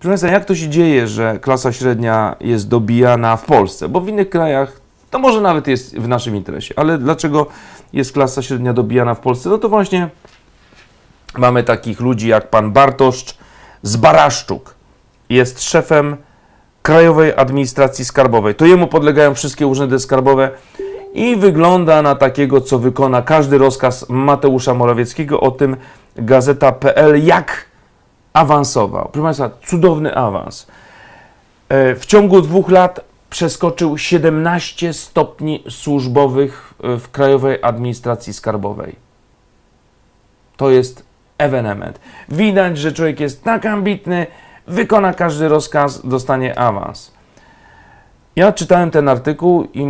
Proszę Państwa, jak to się dzieje, że klasa średnia jest dobijana w Polsce? Bo w innych krajach to może nawet jest w naszym interesie, ale dlaczego jest klasa średnia dobijana w Polsce? No to właśnie mamy takich ludzi jak pan Bartosz z Baraszczuk. Jest szefem Krajowej Administracji Skarbowej. To jemu podlegają wszystkie urzędy skarbowe i wygląda na takiego, co wykona każdy rozkaz Mateusza Morawieckiego. O tym gazeta.pl jak awansował. Proszę Państwa, cudowny awans. E, W ciągu dwóch lat przeskoczył 17 stopni służbowych e, w Krajowej Administracji Skarbowej. To jest ewenement. Widać, że człowiek jest tak ambitny, wykona każdy rozkaz, dostanie awans. Ja czytałem ten artykuł i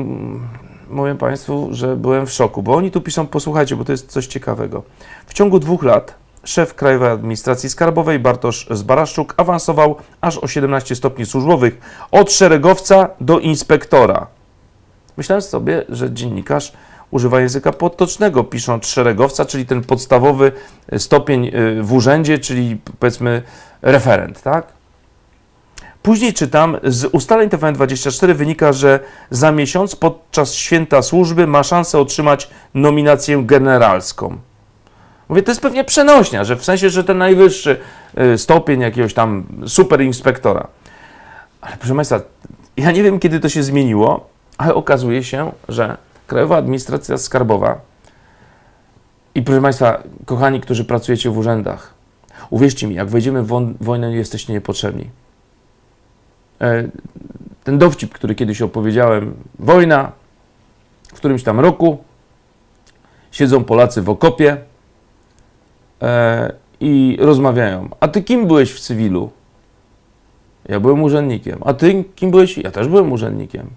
mówię Państwu, że byłem w szoku, bo oni tu piszą, posłuchajcie, bo to jest coś ciekawego. W ciągu dwóch lat szef Krajowej Administracji Skarbowej Bartosz Zbaraszczuk awansował aż o 17 stopni służbowych od szeregowca do inspektora. Myślałem sobie, że dziennikarz używa języka potocznego, pisząc szeregowca, czyli ten podstawowy stopień y, w urzędzie, czyli powiedzmy referent, tak? Później czytam, z ustaleń TVN24 wynika, że za miesiąc podczas święta służby ma szansę otrzymać nominację generalską. Mówię, to jest pewnie przenośnia, że w sensie, że ten najwyższy y, stopień jakiegoś tam superinspektora. Ale proszę Państwa, ja nie wiem, kiedy to się zmieniło, ale okazuje się, że Krajowa Administracja Skarbowa i proszę Państwa, kochani, którzy pracujecie w urzędach, uwierzcie mi, jak wejdziemy w wojnę, jesteście niepotrzebni. E, Ten dowcip, który kiedyś opowiedziałem, wojna w którymś tam roku, siedzą Polacy w okopie e, i rozmawiają. A ty kim byłeś w cywilu? Ja byłem urzędnikiem. A ty kim byłeś? Ja też byłem urzędnikiem.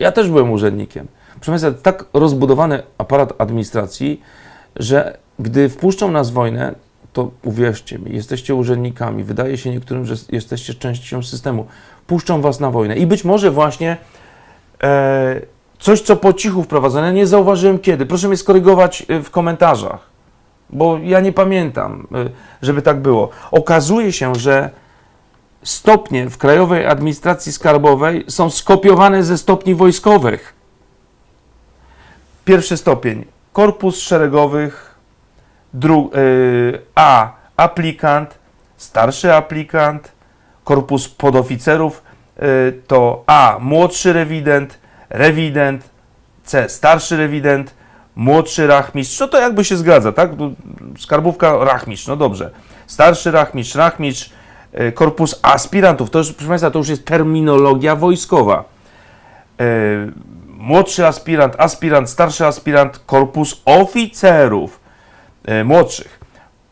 Ja też byłem urzędnikiem. Proszę Państwa, tak rozbudowany aparat administracji, że gdy wpuszczą nas wojnę, to uwierzcie mi, jesteście urzędnikami, wydaje się niektórym, że jesteście częścią systemu. Puszczą was na wojnę. I być może właśnie e, coś, co po cichu wprowadzone, nie zauważyłem kiedy. Proszę mnie skorygować e, w komentarzach, bo ja nie pamiętam, e, żeby tak było. Okazuje się, że stopnie w Krajowej Administracji Skarbowej są skopiowane ze stopni wojskowych. Pierwszy stopień korpus szeregowych, dru, y, A aplikant, starszy aplikant, korpus podoficerów y, to A młodszy rewident, rewident, C starszy rewident, młodszy rachmistrz, no to jakby się zgadza, tak? Skarbówka rachmistrz, no dobrze. Starszy rachmistrz, rachmistrz, y, korpus aspirantów, to już, proszę Państwa, to już jest terminologia wojskowa. Y, młodszy aspirant, aspirant, starszy aspirant, korpus oficerów e, młodszych,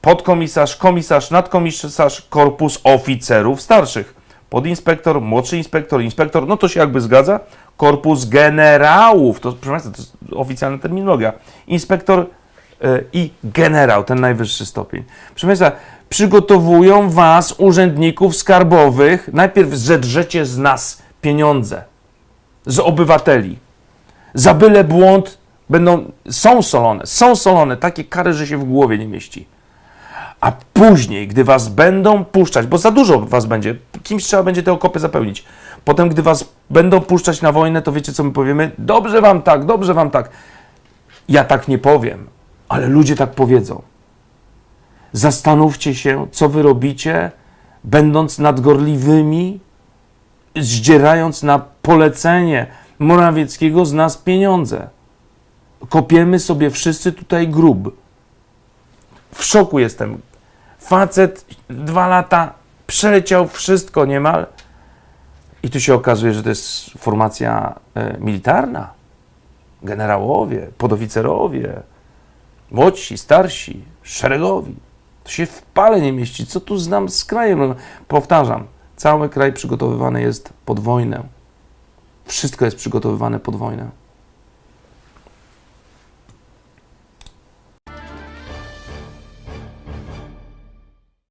podkomisarz, komisarz, nadkomisarz, korpus oficerów starszych, podinspektor, młodszy inspektor, inspektor, no to się jakby zgadza, korpus generałów, to proszę Państwa, to jest oficjalna terminologia, inspektor e, i generał, ten najwyższy stopień. Proszę Państwa, przygotowują Was, urzędników skarbowych, najpierw zedrzecie z nas pieniądze, z obywateli. Za byle błąd będą, są solone, są solone, takie kary, że się w głowie nie mieści. A później, gdy was będą puszczać, bo za dużo was będzie, kimś trzeba będzie te okopy zapełnić. Potem, gdy was będą puszczać na wojnę, to wiecie, co my powiemy? Dobrze wam tak, dobrze wam tak. Ja tak nie powiem, ale ludzie tak powiedzą. Zastanówcie się, co wy robicie, będąc nadgorliwymi, zdzierając na polecenie Morawieckiego z nas pieniądze. Kopiemy sobie wszyscy tutaj grób. W szoku jestem. Facet dwa lata przeleciał wszystko niemal i tu się okazuje, że to jest formacja e, militarna. Generałowie, podoficerowie, młodsi, starsi, szeregowi. To się w pale nie mieści. Co tu znam z krajem? No, Powtarzam, cały kraj przygotowywany jest pod wojnę. Wszystko jest przygotowywane pod wojnę.